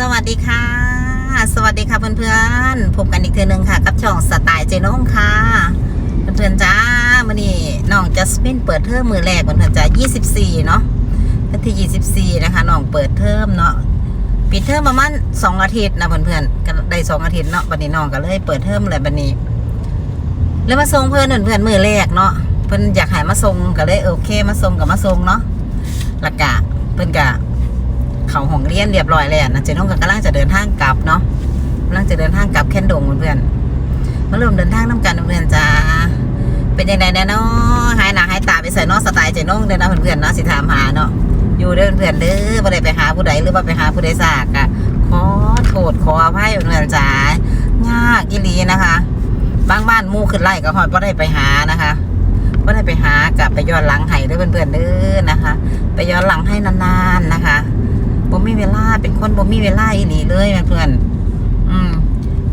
สวัสดีค่ะ สวัสดีค่ะเพื่อนๆพบกันอีกเทือนึงค่ะ กับช่องสไตล์เจน้องค่ะ เพื่อนๆจ้ามื่อนี้น้องจัสมินเปิดเทอมมือแรกเพื่อนๆจ้า24 เนาะวันที่ 24 นะคะน้องเปิดเทอมเนาะปิดเทอมประมาณ2อาทิตย์นะเพื่อนๆก็ได้สองอาทิตย์เนาะวันนี้น้องก็เลยเปิดเทอมเลยวันนี้เลยมาส่งเพื่อนเพื่อนๆมือแรกเนาะเพื่อนอยากให้มาส่งก็เลยโอเค มาส่งกับมาส่งเนาะและกะเพื่อนกะ เขาห้องเรียนเรียบร้อยแล้วนะเจน้องก็กำลังจะเดินทางกลับเนาะกำลังจะเดินทางกลับแคนดงเพื่อนๆมาเริ่มเดินทางน้ำกันเพื่อนจ้าเป็นยังไงแน่เนาะหายหนาหายตาไปใส่นอกสไตล์เจน้องเด้อนะเพื่อนๆเนาะสิถามหาเนาะอยู่เด้อเพื่อนเด้อบ่ได้ไปหาผู้ใดหรือว่าไปหาผู้ใดสากอะขอโทษขออภัยเพื่อนจ้ายากอีลีนะคะบางบ้านมู่ขึ้นไล่ก็หอยบ่ได้ไปหานะคะบ่ได้ไปหากับไปย้อนหลังให้เด้อเพื่อนๆเด้อนะคะ ไปย้อนหลังให้นานๆนะคะ บ่มีเวลา เป็นคนบ่มีเวลาอีหลีเลยเพื่อนอืม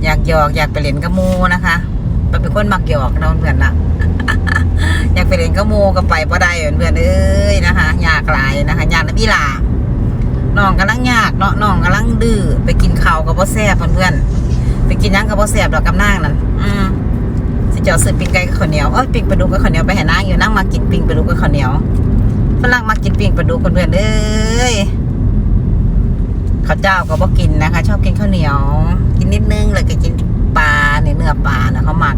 อยากหยอกอยากไปเล่นกับหมูนะคะเป็นคนมักหยอกเนาะเพื่อนๆล่ะอยากไปเล่นกับหมูก็ไปบ่ได้เพื่อนเอ้ยนะคะอยากหลายนะคะอยากนะพี่ลาน้องกำลังยากเนาะน้องกำลังดื้อไปกินข้าวกับบ่แซ่บเพื่อนไปกินยังกับบ่แซ่บดอกกับนางนั่นอืมสิจอซื้อปิ้งไก่กับข้าวเหนียวเอ้ยปิ้งปลาดุกกับข้าวเหนียวไปให้นางอยู่นั่งมากินปิ้งปลาดุกกับข้าวเหนียวฝรั่งมากินปิ้งปลาดุกเพื่อนเอ้ย ข้าวเจ้าก็บ่กินนะคะ ชอบกินข้าวเหนียว กินนิดนึงแล้วก็กินปลาเนื้อปลานะเขาหมัก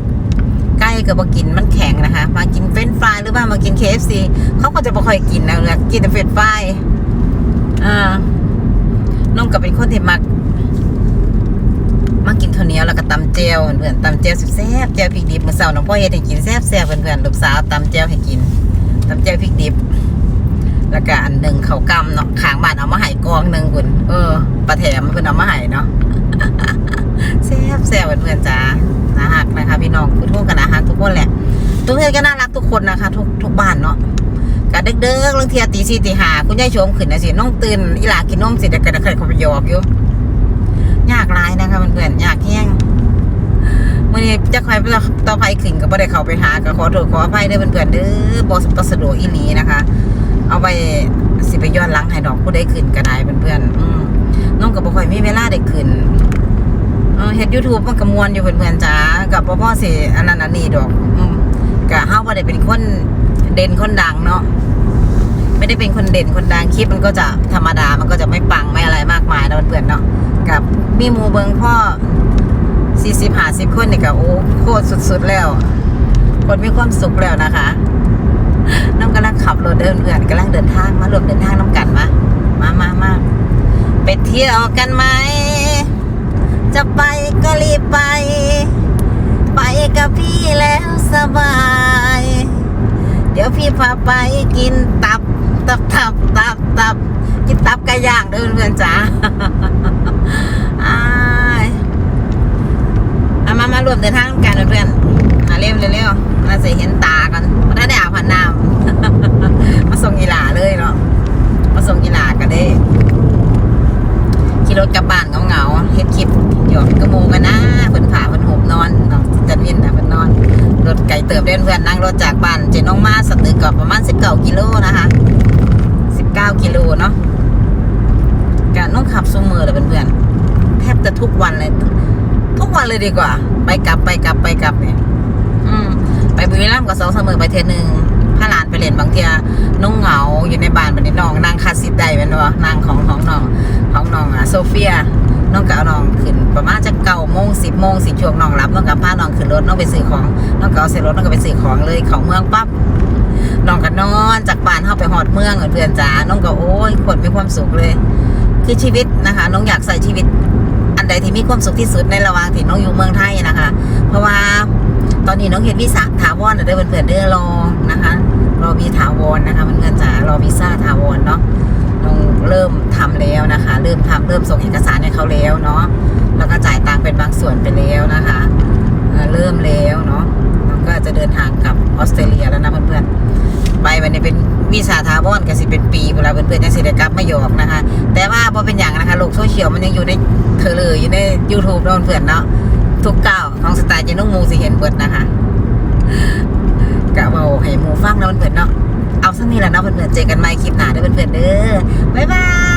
ไก่ก็บ่กินมันแข็งนะคะ มากินเฟรนฟรายหรือว่ามากิน KFC เขาก็จะบ่ค่อยกินนะเลยกินแต่เฟรนฟรายอ่าน้องก็เป็นคนที่มักมากินข้าวเหนียวแล้วก็ตำเจียวเพื่อนๆตำเจียวแซ่บเจียวพริกดิบมื้อเช้าน้องพ่อเฮ็ดให้กินแซ่บๆเพื่อนๆลูกสาวตำเจียวให้กินตำเจียวพริกดิบ แล้วก็อันหนึ่งเขากำเนาะขางบ้านเอามาให้กองหนึ่งคุณเออปลาแถมเพื่อนเอามาให้เนาะแซ่บแซ่บเพื่อนจ้านะฮักนะคะพี่น้องคือทุกกันนะฮักทุกคนแหละ ทุกเพื่อนก็น่ารักทุกคนนะคะ ทุกทุกบ้านเนาะกะเด็กๆเรื่องเทียตีสี่ตีหาคุณยายชมขึ้นนะสิน้องตื่นอีหลากินนมสิเด็กกระเดกเขาไปยอกอยู่ยากลายนะคะเพื่อนๆยากแห้งมื่อนี้จะคอยต่อไปขึ้นก็บ่ได้เขาไปหาก็ขอโทษขออภัยเด้อเพื่อนๆเด้อบอสะดวกอีหลีนะคะ เอาไปสิไปย้อนหลังให้ดอกผู้ได้ขึ้นก็ไดเพื่อนๆอืมน้องกับบ่ค่อยมีเวลาได้ขึ้นเฮ็ด YouTube มันก็ม่วนอยู่เพื่อนๆจ้ากับบ่อพ่อสิอันนั้นอันนี้ดอกอืมก็เฮาบ่ได้เป็นคนเด่นคนดังเนาะไม่ได้เป็นคนเด่นคนดังคลิปมันก็จะธรรมดามันก็จะไม่ปังไม่อะไรมากมายเนาะเพื่อนๆเนาะกับมีหมู่เบิงพ่อ40 50คนนี่ก็โอ้โคตรสุดๆแล้วคนมีความสุขแล้วนะคะ น้องกำลังขับรถเดินเพื่อนกำลังเดินทางมารวมเดินทางน้องกันมามามามาไปเที่ยวกันไหม จะไปก็รีบไป ไปกับพี่แล้วสบาย เดี๋ยวพี่พาไปกินตับ ตับตับตับตับกินตับไก่ย่างเดินเพื่อนจ๋าอ้ายเอามามารวมเดินทางกันเพื่อนมาเร็วเร็วๆน่าจะเห็นตากันถ้าได้อาบผ่านน้ำ มาส่งกีฬาเลยเนาะ มาส่งกีฬากันเด้ขี่รถกลับบ้านเหงาๆเฮ็ดคลิปหยอกกระโมกันนะเพิ่นผ่าเพิ่นหบนอนเนาะจันวินนะเพิ่นนอน รถไก่ เติบเดินเพื่อนนั่งรถจากบ้านเจน้องมาสตึกก็ประมาณ19กิโลนะคะ19กิโลเนาะกะน้องขับซูมือเลยเพื่อนๆแทบจะทุกวันเลย ทุกวันเลยดีกว่า ไปกลับไปกลับไปกลับเนี่ยอืมไปบุรีรัมย์กับสองเสมอไปเทอหนึ่งพาหลานไปเรียนบางเทียน้องเหงาอยู่ในบ้านบันนี้น้องนางคาสิดได้เป็นวะนางของของน้องของน้องอะโซเฟีย น้องก็เอาน้องขึ้นประมาณจะเก้าโมงสิบโมงสิช่วงน้องรับน้องกับพาน้องขึ้นรถน้องไปซื้อของน้องก็เอาใส่รถน้องก็ไปซื้อของเลยของเมืองปั๊บน้องก็นอนจากบ้านเข้าไปหอดเมืองเพื่อนจ๋าน้องก็โอ้ยคนมีความสุขเลย คือชีวิตนะคะ น้องอยากใส่ชีวิต อันใดที่มีความสุขที่สุดในระหว่างที่น้องอยู่เมืองไทยนะคะ เพราะว่าตอนนี้น้องเห็นวีซ่าถาวรเด้อเพื่อนๆเด้อรอนะคะรอวีถาวรนะคะเพื่อนๆจ๋ารอวีซ่าถาวรเนาะ เริ่มทำแล้วนะคะ เริ่มทำเริ่มส่งเอกสารให้เขาแล้วเนาะแล้วก็จ่ายตังค์เป็นบางส่วนไปแล้วนะคะเริ่มแล้วเนาะน้องก็จะเดินทางกลับออสเตรเลียแล้วนะเพื่อนๆไปวันนี้เป็นวีซ่าถาวรก็สิเป็นปีเวลาเพื่อนๆจะสิได้กลับมาหยอกนะคะ แต่ว่าพอเป็นอย่างนะคะโลกโซเชียลมันยังอยู่ในเธอเลยอยู่ใน YouTube เนาะเพื่อนๆเนาะทุกก้าวของสไตล์เจนุ่งมูสิเห็นเบิดนะคะกะเบาให้หมูฟังเนาะเพื่อนๆเนาะ อาสักนี้แหละเนาะเพื่อนๆเจอกันใหม่คลิปหน้าเด้อเพื่อนๆเด้อบ๊ายบาย